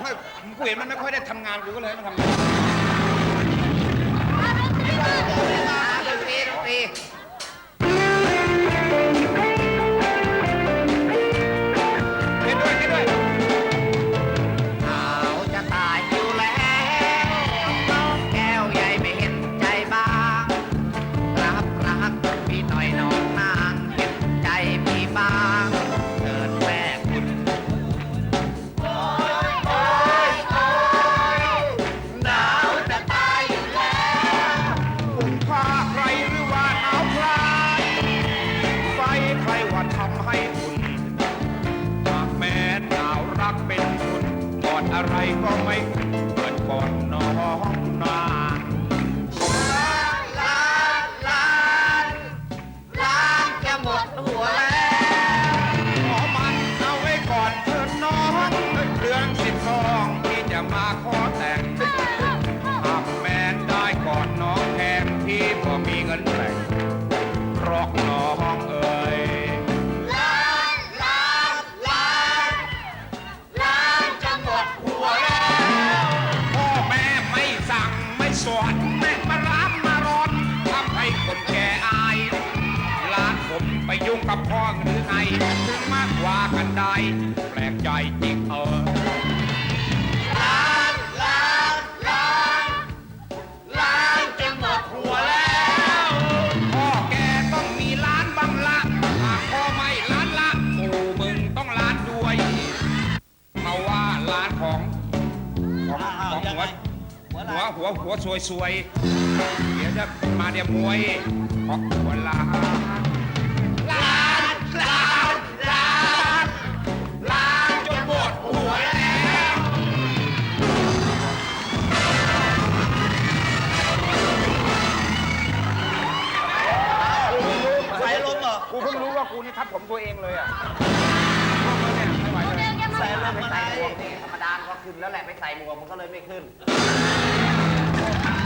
ไม่กูเห็นมันไม่ค่อยได้ทำงานกูก็เลยให้มันทำงานดนตรีดนตรีเล่นด้วยเล่นด้วยเอาจะตายอยู่แล้วน้องแก้วใหญ่ไม่เห็นใจบ้างรับรักพี่หน่อยน้องนางเห็นใจพี่บ้าง อะไรก็ไม่เกินก่อนน้องนางล้านล้านล้านจะหมดหัวแล้วขอมันเอาไว้ก่อนเถิดน้องเดือนสิบสองที่จะมาขอแต่งหากแม้ได้ก่อนน้องแทนที่ก็มีเงินแต่งรอกน้องเอ่ย ยุ่งกับพ่อหรือไงถึงมากกว่ากันได้ แปลกใจจริงเออล้านล้านล้านล้านจะหมดหัวแล้วพ่อแกต้องมีล้านบังละหากพ่อไม่ล้านละปู่มึงต้องล้านด้วยเขาว่าล้านของของของหัวหัวหัวหัวสวยสวยๆเดี๋ยวจะมาเดี๋ยวมวยของหัวล้าน ว่ากูนี่ทับผมตัวเองเลยอะพวกมันเนี่ยไม่ไหวเลยใส่ลมไม่อะไรใส่หมวกนี่ธรรมดาก็ขึ้นแล้วแหละไม่ใส่หมวกมันก็เลยไม่ขึ้นแต่ว่า